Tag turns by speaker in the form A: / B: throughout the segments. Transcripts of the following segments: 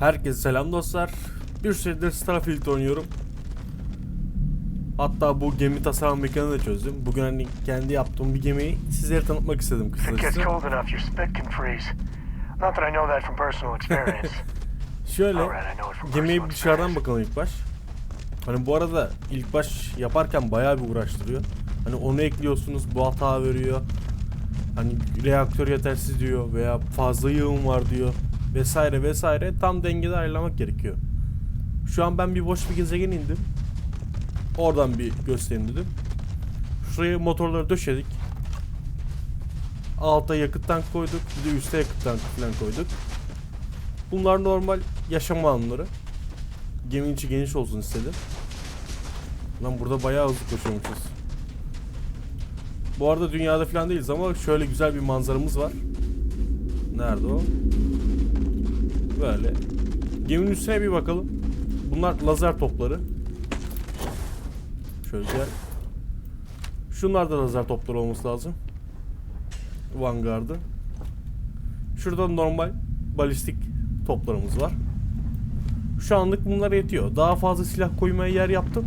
A: Herkese selam dostlar. Bir süredir Starfield oynuyorum. Hatta bu gemi tasarım mekanını da çözdüm. Bugün hani kendi yaptığım bir gemiyi sizlere tanıtmak istedim kısacası. Şöyle gemiye dışarıdan bakalım ilk baş. Hani bu arada ilk baş yaparken bayağı bir uğraştırıyor. Hani onu ekliyorsunuz bu hata veriyor. Hani reaktör yetersiz diyor veya fazla yığın var diyor vesaire vesaire tam dengede ayarlamak gerekiyor. Şu an ben bir boş bir gezegen indim. Oradan bir göstereyim dedim. Şuraya motorları döşedik. Alta yakıt tank koyduk. Bir de üste yakıt tank falan koyduk. Bunlar normal yaşam alanları. Geminin içi geniş olsun istedim. Lan burada bayağı hızlı koşuyormuşuz. Bu arada dünyada falan değiliz ama şöyle güzel bir manzaramız var. Nerede o? Böyle. Geminin üstüne bir bakalım. Bunlar lazer topları. Şöyle. Şunlar da lazer topları olması lazım. Vanguard'ı. Şurada normal balistik toplarımız var. Şu anlık bunlar yetiyor. Daha fazla silah koymaya yer yaptım.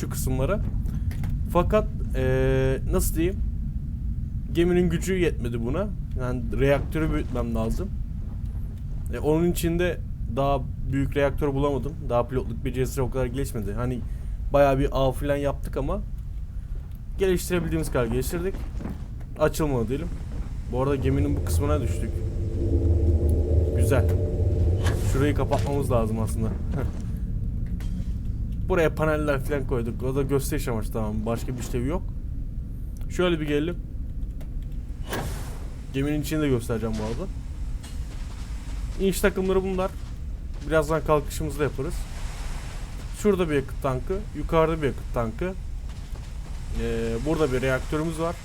A: Şu kısımlara. Fakat eee, nasıl diyeyim? Geminin gücü yetmedi buna. Yani reaktörü büyütmem lazım. E, onun için de daha büyük reaktör bulamadım. Daha pilotluk becerisi o kadar gelişmedi. Hani bayağı bir av falan yaptık ama geliştirebildiğimiz kadar geliştirdik. Açılmadı diyelim. Bu arada geminin bu kısmına düştük. Güzel. Şurayı kapatmamız lazım aslında. Buraya paneller falan koyduk. O da gösteriş amaçlı tamam. Başka bir işlevi yok. Şöyle bir gelelim. Geminin içini de göstereceğim bu arada. İniş takımları bunlar. Birazdan kalkışımızda yaparız. Şurada bir yakıt tankı. Yukarıda bir yakıt tankı. Ee, burada bir reaktörümüz var.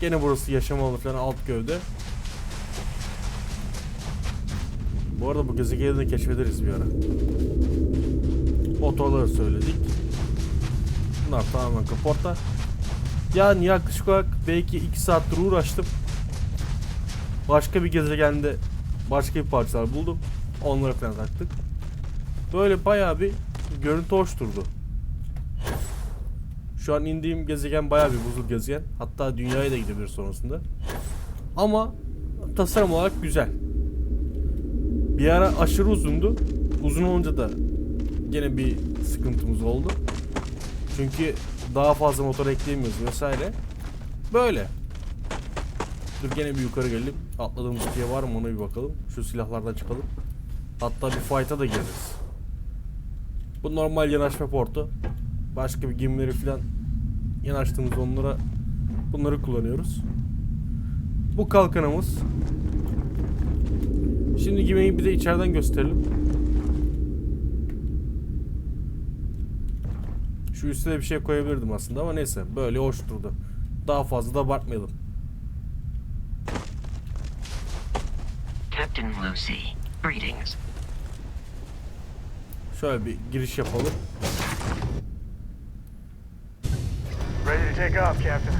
A: Gene burası yaşam alanı alt gövde. Bu arada bu gezegeni de keşfederiz bir ara. Motorları söyledik. Bunlar tamamen kaporta. Yani yaklaşık olarak belki 2 saattir uğraştım. Başka bir gezegende başka bir parçalar buldum. Onları falan taktık. Böyle bayağı bir görüntü hoş durdu. Şu an indiğim gezegen bayağı bir buzul gezegen. Hatta dünyaya da gidebilir sonrasında. Ama tasarım olarak güzel. Bir ara aşırı uzundu. Uzun olunca da gene bir sıkıntımız oldu. Çünkü daha fazla motor ekleyemiyoruz vesaire. Böyle. Dur gene bir yukarı gelelim. Atladığımız şey var mı ona bir bakalım. Şu silahlardan çıkalım. Hatta bir fight'a da gireriz. Bu normal yanaşma portu. Başka bir gemileri falan yanaştığımızda onlara bunları kullanıyoruz. Bu kalkanımız. Şimdi gemiyi bir de içeriden gösterelim. Şu üstte de bir şey koyabilirdim aslında ama neyse böyle hoş durdu. Daha fazla da abartmayalım.
B: Captain Lucy, greetings.
A: Şöyle bir giriş yapalım.
C: Ready to take off, Captain.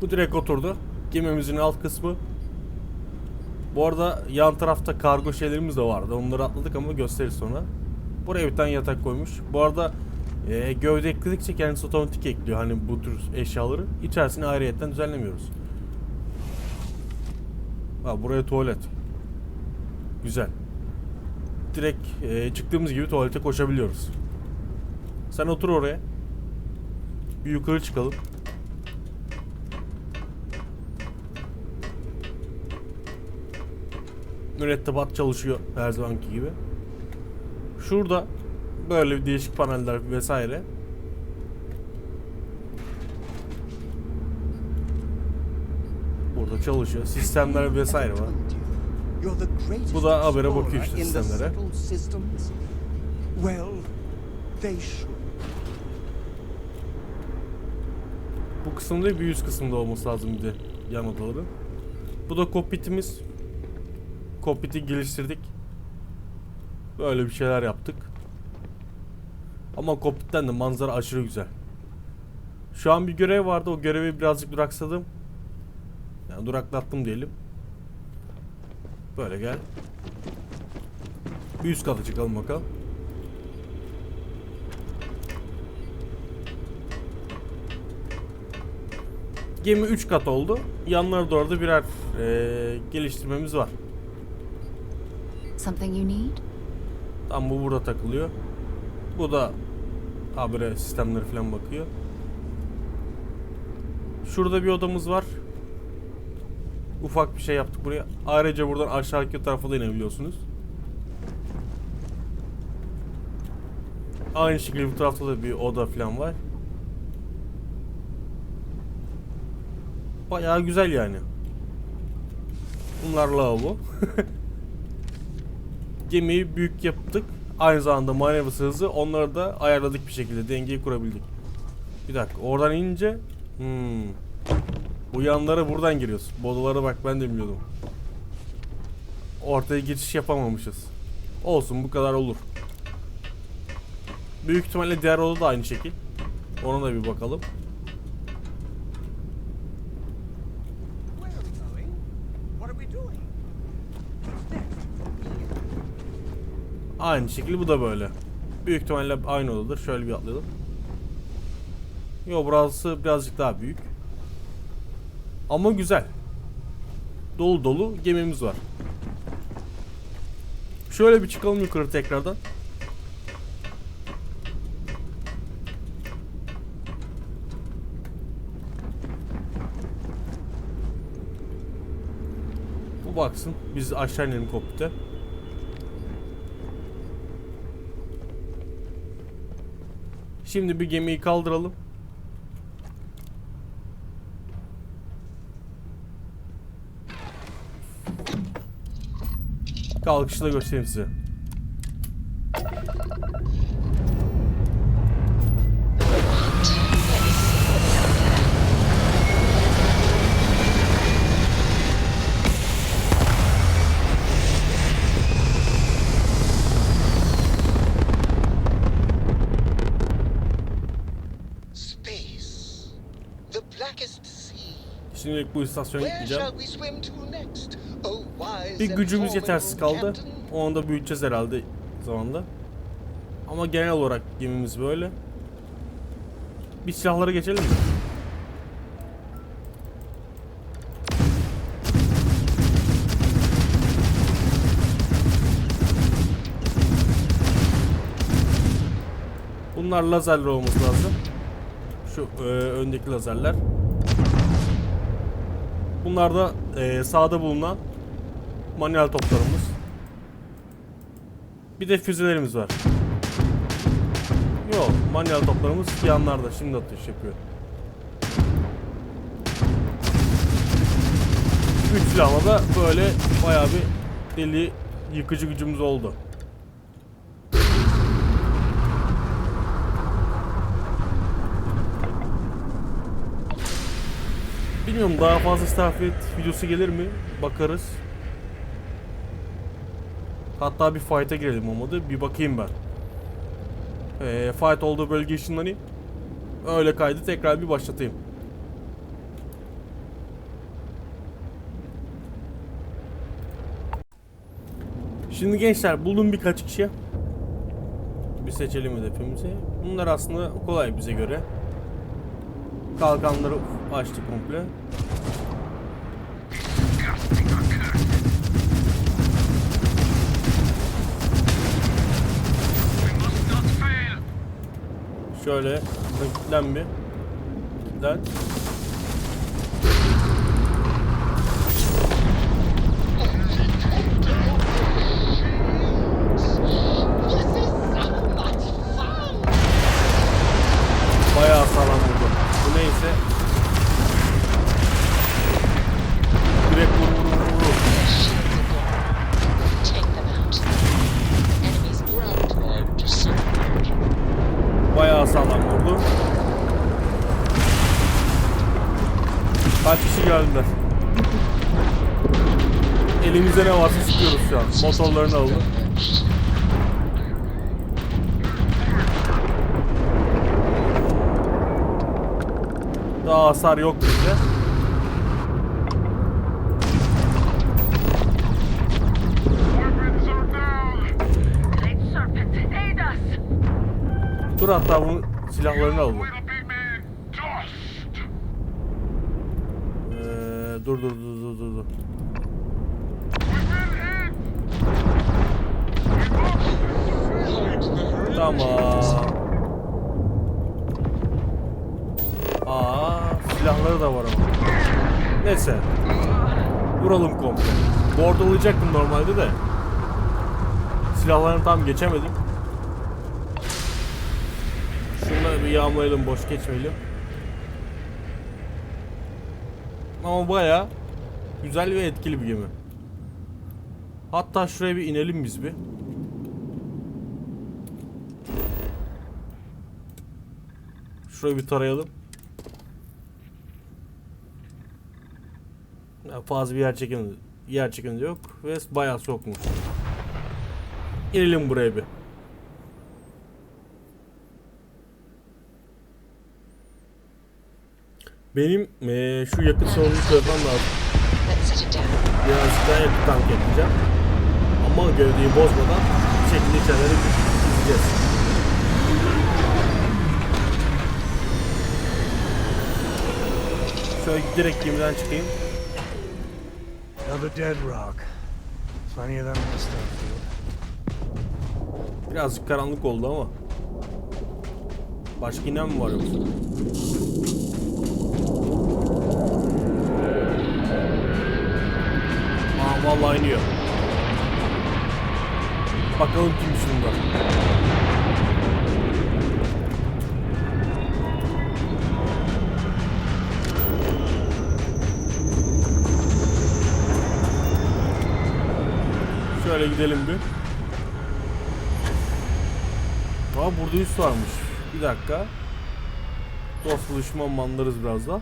A: Bu direkt oturdu. Gemimizin alt kısmı. Bu arada yan tarafta kargo şeylerimiz de vardı. Onları atladık ama gösteririz sonra. Buraya bir tane yatak koymuş. Bu arada e, gövde ekledikçe kendisi otomatik ekliyor. Hani bu tür eşyaları. İçerisini ayrıyetten düzenlemiyoruz. Ha buraya tuvalet. Güzel. Direkt e, çıktığımız gibi tuvalete koşabiliyoruz. Sen otur oraya. Bir yukarı çıkalım. mürettebat çalışıyor her zamanki gibi. Şurada böyle bir değişik paneller vesaire. Burada çalışıyor. Sistemler vesaire var.
D: Bu da habere bakıyor
A: işte sistemlere. Bu kısımda bir üst kısımda olması lazım bir de yan odaların. Bu da kokpitimiz. Kokpiti geliştirdik. Böyle bir şeyler yaptık. Ama kokpitten de manzara aşırı güzel. Şu an bir görev vardı. O görevi birazcık duraksadım. Yani duraklattım diyelim. Böyle gel. Bir üst kata çıkalım bakalım. Gemi 3 kat oldu. Yanlara doğru da birer eee, geliştirmemiz var.
E: Something you need?
A: Tam bu burada takılıyor. Bu da habire sistemleri falan bakıyor. Şurada bir odamız var. Ufak bir şey yaptık buraya. Ayrıca buradan aşağıki tarafa da inebiliyorsunuz. Aynı şekilde bu tarafta da bir oda falan var. Bayağı güzel yani. Bunlar lavabo. Gemiyi büyük yaptık. Aynı zamanda manevrası hızı onları da ayarladık bir şekilde. Dengeyi kurabildik. Bir dakika oradan inince hmm. Bu buradan giriyoruz. Bu odalara bak ben de bilmiyordum. Ortaya geçiş yapamamışız. Olsun bu kadar olur. Büyük ihtimalle diğer oda da aynı şekil. Ona da bir bakalım. Aynı şekilde bu da böyle. Büyük ihtimalle aynı odadır. Şöyle bir atlayalım. Yo burası birazcık daha büyük. Ama güzel. Dolu dolu gemimiz var. Şöyle bir çıkalım yukarı tekrardan. Bu baksın. Biz aşağı inelim kokpite. Şimdi bir gemiyi kaldıralım. Kalkışı da göstereyim size.
F: To next? Oh, wise
A: Bir
F: and
A: gücümüz yetersiz kaldı.
F: formidable captain.
A: Onu da büyüteceğiz herhalde zamanda. Ama genel olarak gemimiz böyle. Bir silahlara geçelim mi? Bunlar lazerler olması lazım. Şu e, öndeki lazerler. Bunlar da e, sağda bulunan manuel toplarımız. Bir de füzelerimiz var. Yok, manuel toplarımız yanlarda. Şimdi atış yapıyor. Üç silahla da böyle bayağı bir deli yıkıcı gücümüz oldu. Bilmiyorum daha fazla Starfield videosu gelir mi? Bakarız. Hatta bir fight'a girelim olmadı. Bir bakayım ben. Ee, fight olduğu bölge ışınlanayım. Öyle kaydı tekrar bir başlatayım. Şimdi gençler buldum birkaç kişi. Bir seçelim hedefimizi. Bunlar aslında kolay bize göre. Kalkanları açtık komple. Şöyle kilitlen bir. Kilitlen. Hasar yok bizde. Dur hatta bunun silahlarını alalım. Dur dur dur dur dur. dur. Tamam. Neyse. Vuralım komple. Bordolayacaktım normalde de. Silahlarını tam geçemedim. Şunları bir yağmalayalım, boş geçmeyelim. Ama baya güzel ve etkili bir gemi. Hatta şuraya bir inelim biz bir. Şurayı bir tarayalım. Ya fazla bir yer çekimi, yer çekimi de yok ve bayağı soğukmuş. İnelim buraya bir. Benim eee, şu yakıt sorununu çözmem lazım. Birazcık daha yakıt tank yapacağım. Ama gövdeyi bozmadan bir şekilde içerileri gideceğiz. Şöyle direkt gemiden çıkayım.
C: Another dead rock. Plenty of them in the Starfield.
A: Birazcık karanlık oldu ama. Başka inen mi var yoksa? Aa vallahi iniyor. Bakalım kimmiş bunda. Şöyle gidelim bir. Aa burada üst varmış. Bir dakika. Dost buluşma manlarız biraz da.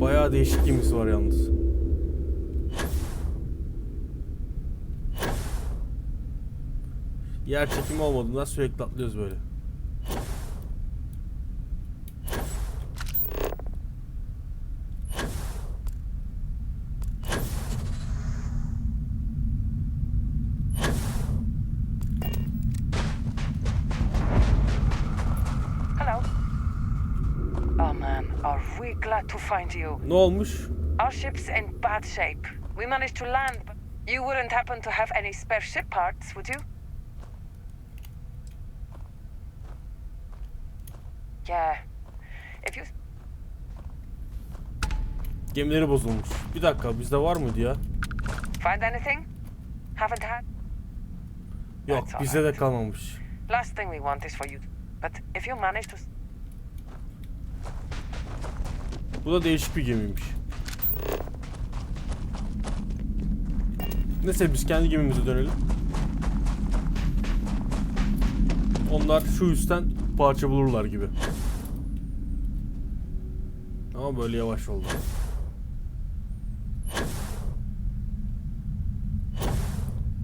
A: Bayağı değişik gemisi var yalnız. Yer çekimi olmadığından sürekli atlıyoruz böyle.
E: Are we glad to find you.
A: Ne olmuş?
E: Our ship's in bad shape. We managed to land, but you wouldn't happen to have any spare ship parts, would you? Yeah. If you
A: Gemileri bozulmuş. Bir dakika bizde var mıydı ya?
E: find anything, haven't had.
A: Yok
E: That's
A: bizde de kalmamış.
E: Last thing we want is for you. But if you manage to.
A: Bu da değişik bir gemiymiş. Neyse biz kendi gemimize dönelim. Onlar şu üstten parça bulurlar gibi. Ama böyle yavaş oldu.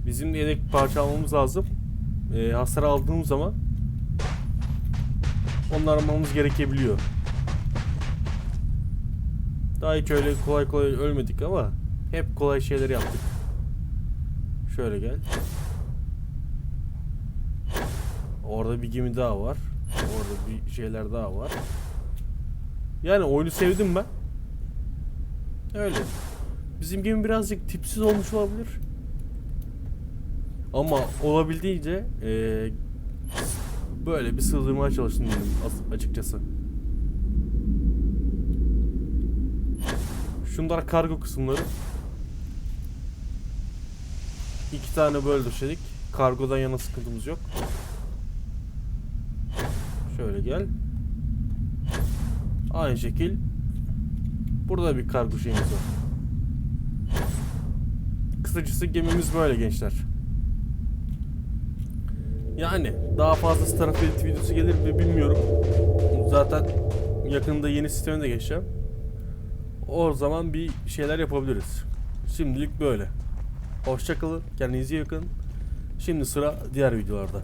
A: Bizim de yedek parça almamız lazım. Ee, hasar aldığımız zaman onları almamız gerekebiliyor. Daha hiç öyle kolay kolay ölmedik ama hep kolay şeyler yaptık. Şöyle gel. Orada bir gemi daha var. Orada bir şeyler daha var. Yani oyunu sevdim ben. Öyle. Bizim gemi birazcık tipsiz olmuş olabilir. Ama olabildiğince eee, böyle bir sığdırmaya çalıştım dedim as- açıkçası. Şunlar kargo kısımları. İki tane böyle döşedik. Kargodan yana sıkıntımız yok. Şöyle gel. Aynı şekil. Burada bir kargo şeyimiz var. Kısacası gemimiz böyle gençler. Yani daha fazla Starfield videosu gelir mi bilmiyorum. Zaten yakında yeni sisteme de geçeceğim. O zaman bir şeyler yapabiliriz. Şimdilik böyle. Hoşçakalın. Kendinize iyi bakın. Şimdi sıra diğer videolarda.